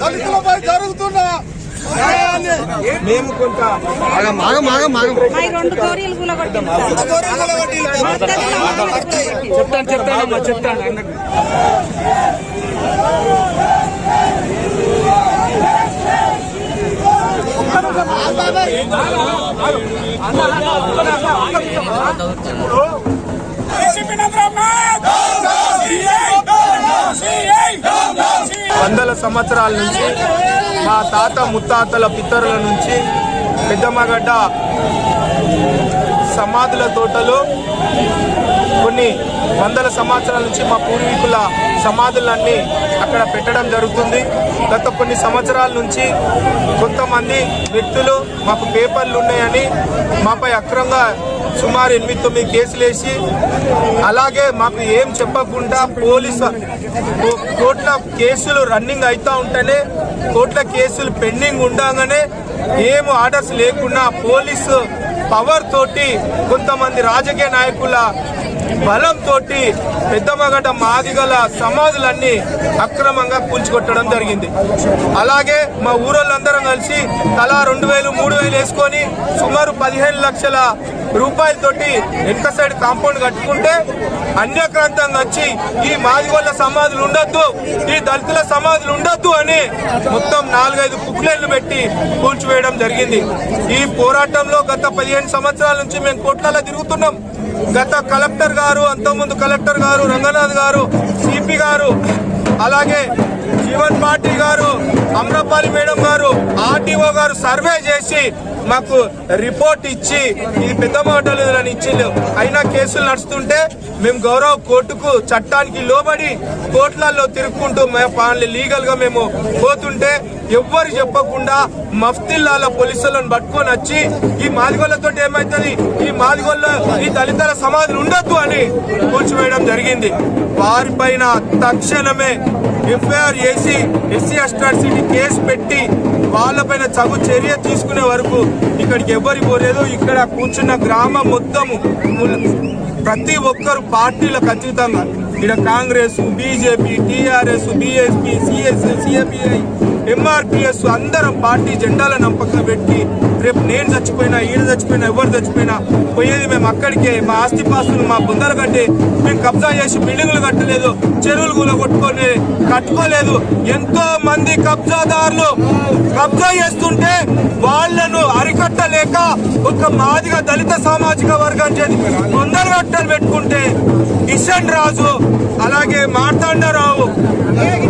దళితులపై జరుగుతున్న మేము కొంత చెప్తాను చెప్తానమ్మా చెప్తాను. అన్నకు వందల సంవత్సరాల నుంచి మా తాత ముత్తాతల పితరుల నుంచి పెద్దమ్మగడ్డ సమాధుల తోటలో కొన్ని వందల సంవత్సరాల నుంచి మా పూర్వీకుల సమాధులన్నీ అక్కడ పెట్టడం జరుగుతుంది. గత కొన్ని సంవత్సరాల నుంచి కొంతమంది వ్యక్తులు మాకు పేపర్లు ఉన్నాయని మాపై అక్రమంగా సుమారు ఎనిమిది తొమ్మిది కేసులు వేసి అలాగే మాకు ఏం చెప్పకుండా పోలీసు కోట్ల కేసులు రన్నింగ్ అవుతా ఉంటేనే కోట్ల కేసులు పెండింగ్ ఉండగానే ఏం ఆర్డర్స్ లేకుండా పోలీసు పవర్ తోటి కొంతమంది రాజకీయ నాయకుల బలం తోటి మగట మాదిగల సమాధులన్నీ అక్రమంగా కూల్చికొట్టడం జరిగింది. అలాగే మా ఊరోళ్ళందరం కలిసి తలా రెండు వేలు మూడు వేలు వేసుకొని సుమారు పదిహేను లక్షల రూపాయలతోటి వెనక సైడ్ కాంపౌండ్ కట్టుకుంటే అన్యక్రాంతంగా వచ్చి ఈ మాదిగోళ్ళ సమాధులు ఉండొద్దు ఈ దళితుల సమాధులు ఉండొద్దు అని మొత్తం నాలుగైదు కుక్లెళ్ళు పెట్టి కూల్చివేయడం జరిగింది. ఈ పోరాటంలో గత పదిహేను సంవత్సరాల నుంచి మేము కోట్లలో తిరుగుతున్నాం. గత కలెక్టర్ గారు అంతకుముందు కలెక్టర్ గారు రంగనాథ్ గారు సిపి గారు అలాగే Jeevan party garu Amrapali madam garu RTO garu survey చేసి మాకు రిపోర్ట్ ఇచ్చి ఇది పెద్ద మాటలు అని ఇచ్చిండు అయినా కేసులు నడుస్తుంటే మేము గౌరవ కోర్టుకు చట్టానికి లోబడి కోర్టులలో తిరుక్కుంటూ లీగల్గా మేము పోతుంటే ఎవ్వరు చెప్పకుండా మఫ్తిల్లాల పోలీసులను పట్టుకొని వచ్చి ఈ మాదిగోళ్ళతో ఏమైతుంది? ఈ మాదిగోళ్ళ ఈ దళితుల సమాధులు ఉండొద్దు అని కూల్చివేయడం జరిగింది. వారిపైన తక్షణమే ఎఫ్ఐఆర్ చేసి ఎస్సీ అస్ట్రాసిటీ కేసు పెట్టి వాళ్ళపైన చగు చర్య తీసుకునే వరకు ఇక్కడికి ఎవరి పోలేదు. ఇక్కడ కూర్చున్న గ్రామం మొత్తము ప్రతి ఒక్కరు పార్టీలకు ఖచ్చితంగా ఇక్కడ Congress BJP TRS BSP CS CPI MRPS అందరం పార్టీ జెండాలను నంపక పెట్టి రేపు నేను చచ్చిపోయినా ఈయన చచ్చిపోయినా ఎవరు చచ్చిపోయినా పోయేది మేము అక్కడికే. మా ఆస్తిపాస్తులు మా బుందలు కట్టి మేము కబ్జా చేసి బిల్డింగులు కట్టలేదు చెరువులు కూడా కొట్టుకొని కట్టుకోలేదు. ఎంతో మంది కబ్జాదారులు కబ్జా చేస్తుంటే వాళ్ళను అరికట్టలేక ఒక మాదిగా దళిత సామాజిక వర్గం చేతి కొందరు కట్టలు పెట్టుకుంటే కిషన్ రాజు అలాగే మార్తాండరావు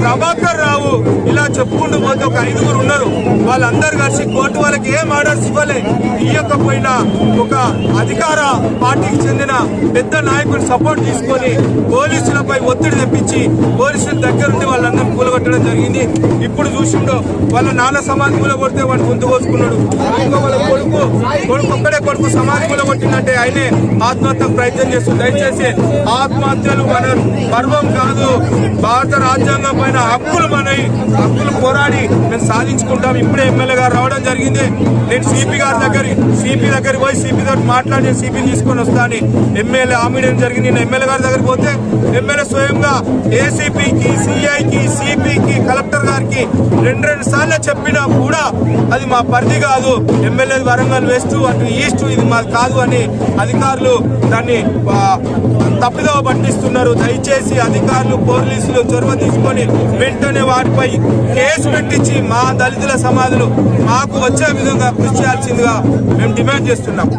ప్రభాకర్ రావు ఇలా చెప్పుకుంటూ పోతే ఒక ఐదుగురు ఉన్నారు. వాళ్ళందరూ కలిసి కోర్టు వాళ్ళకి ఏం ఆర్డర్స్ ఇవ్వలే. ఇవ్వకపోయినా ఒక అధికార పార్టీకి చెందిన పెద్ద నాయకుడు సపోర్ట్ తీసుకొని పోలీసులపై ఒత్తిడి తెప్పించి పోలీసుల దగ్గరుండి వాళ్ళందరినీ కూలగొట్టడం జరిగింది. ఇప్పుడు చూసిండో వాళ్ళ నాన్న సమాధి కూలగొడితే వాడు గొంతు కోసుకున్నాడు. ఇంకో వాళ్ళ కొడుకు కొడుకు ఒక్కడే కొడుకు సమాధి కూలగొట్టిందంటే ఆయనే ఆత్మహత్య ప్రయత్నం చేస్తుంది దయచేసి ఆత్మహత్యలు మన పర్వం కాదు. భారత రాజ్యాంగం పైన హక్కులు మనవి. పోరాడి మేము సాధించుకుంటాం. ఇప్పుడే ఎమ్మెల్యే గారు రావడం జరిగింది. నేను సిపి గారి దగ్గర సిపి దగ్గర పోయి సిపి తోటి మాట్లాడి సిపి తీసుకొని వస్తా అని ఎమ్మెల్యే ఆమెడం జరిగింది. నేను ఎమ్మెల్యే గారి దగ్గర పోతే ఎమ్మెల్యే స్వయంగా ఏసీపీకి సిఐకి సిపికి కలెక్టర్ గారికి రెండు రెండు సార్లు చెప్పినా కూడా అది మా పరిధి కాదు. ఎమ్మెల్యే వరంగల్ వెస్ట్ అటు ఈస్ట్ ఇది మాది కాదు అని అధికారులు దాన్ని ఆ, పట్టిస్తున్నారు. దయచేసి అధికారులు పోలీసులు చొరవ తీసుకొని వెంటనే వాటిపై కేసు పెట్టించి మా దళితుల సమాధులు మాకు వచ్చే విధంగా కృషి చేయాల్సిందిగా మేము డిమాండ్ చేస్తున్నాం.